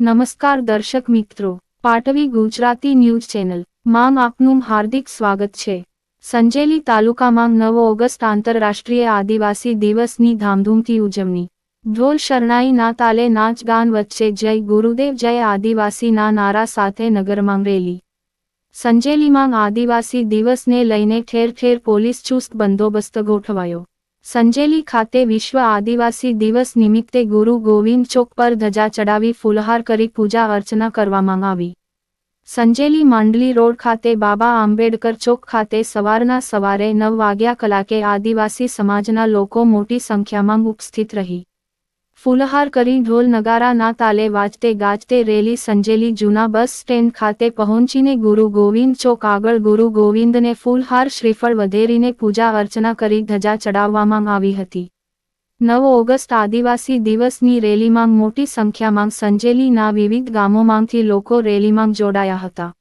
નમસ્કાર દર્શક મિત્રો, પાટવી ગુજરાતી ન્યૂઝ ચેનલ. માં આપનું હાર્દિક સ્વાગત છે. સંજેલી તાલુકામાં નવ ઓગસ્ટ આંતરરાષ્ટ્રીય આદિવાસી દિવસની ધામધૂમથી ઉજવણી. ઢોલ શરણાઈના તાલે નાચગાન વચ્ચે જય ગુરુદેવ, જય આદિવાસીના નારા સાથે નગરમાં રેલી. સંજેલીમાં આદિવાસી દિવસને લઈને ઠેર ઠેર પોલીસ ચુસ્ત બંદોબસ્ત ગોઠવાયો. સંજેલી ખાતે વિશ્વ આદિવાસી દિવસ નિમિત્તે ગુરુ ગોવિંદ ચોક પર ધજા ચડાવી ફૂલહાર કરી પૂજા અર્ચના કરવામાં આવી. સંજેલી માંડલી રોડ ખાતે બાબા આંબેડકર ચોક ખાતે સવારના સવારે નવ વાગ્યા કલાકે આદિવાસી સમાજના લોકો મોટી સંખ્યામાં ઉપસ્થિત રહી. ફૂલહાર કરી ઢોલ નગારાના તાલે વાજતે ગાજતે રેલી સંજેલી જૂના બસ સ્ટેન્ડ ખાતે પહોંચીને ગુરુ ગોવિંદ ચોક આગળ ગુરુ ગોવિંદને ફૂલહાર શ્રીફળ વધેરીને પૂજા અર્ચના કરી ધજા ચડાવવામાં આવી હતી. નવ ઓગસ્ટ આદિવાસી દિવસની રેલીમાં મોટી સંખ્યામાં સંજેલીના વિવિધ ગામોમાંથી લોકો રેલીમાં જોડાયા હતા.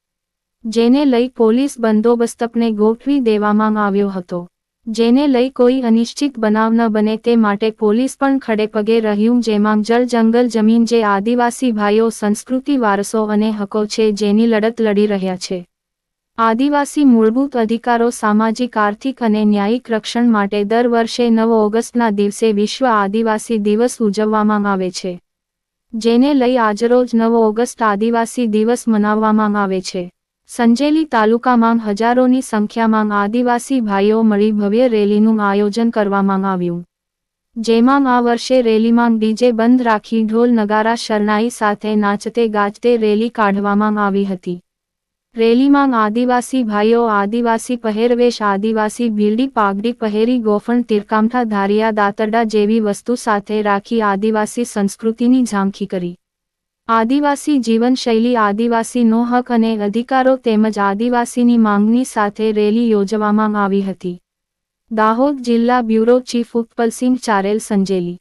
જેને લઈ પોલીસ બંદોબસ્તને ગોઠવી દેવામાં આવ્યો હતો. જેને લઈ કોઈ અનિશ્ચિત બનાવ ન બને તે માટે પોલીસ પણ ખડેપગે રહ્યું જેમાં જળ જંગલ જમીન જે આદિવાસી ભાઈઓ, સંસ્કૃતિ વારસો અને હકો છે જેની લડત લડી રહ્યા છે. આદિવાસી મૂળભૂત અધિકારો સામાજિક, આર્થિક અને ન્યાયિક રક્ષણ માટે દર વર્ષે નવ ઓગસ્ટના દિવસે વિશ્વ આદિવાસી દિવસ ઉજવવામાં આવે છે. જેને લઈ આજરોજ નવ ઓગસ્ટ આદિવાસી દિવસ મનાવવામાં આવે છે. સંજેલી તાલુકામાં હજારોની સંખ્યામાં આદિવાસી ભાઈઓ મળી ભવ્ય રેલીનું આયોજન કરવામાં આવ્યું. જેમાં આ વર્ષે રેલીમાં ડીજે બંધ રાખી ઢોલ નગારા શરણાઈ સાથે નાચતે ગાજતે રેલી કાઢવામાં આવી હતી. રેલીમાં આદિવાસી ભાઈઓ, આદિવાસી પહેરવેશ, આદિવાસી ભીલડી, પાઘડી, પહેરી, ગોફણ, તિરકામઠા, ધારિયા, દાતરડા જેવી વસ્તુ સાથે રાખી આદિવાસી સંસ્કૃતિની ઝાંખી કરી. આદિવાસી જીવનશૈલી આદિવાસીનો હક અને અધિકારો તેમજ આદિવાસીની માંગણી સાથે રેલી યોજવામાં આવી હતી. દાહોદ જિલ્લા બ્યુરો ચીફ ઉત્પલસિંહ ચારેલ સંજેલી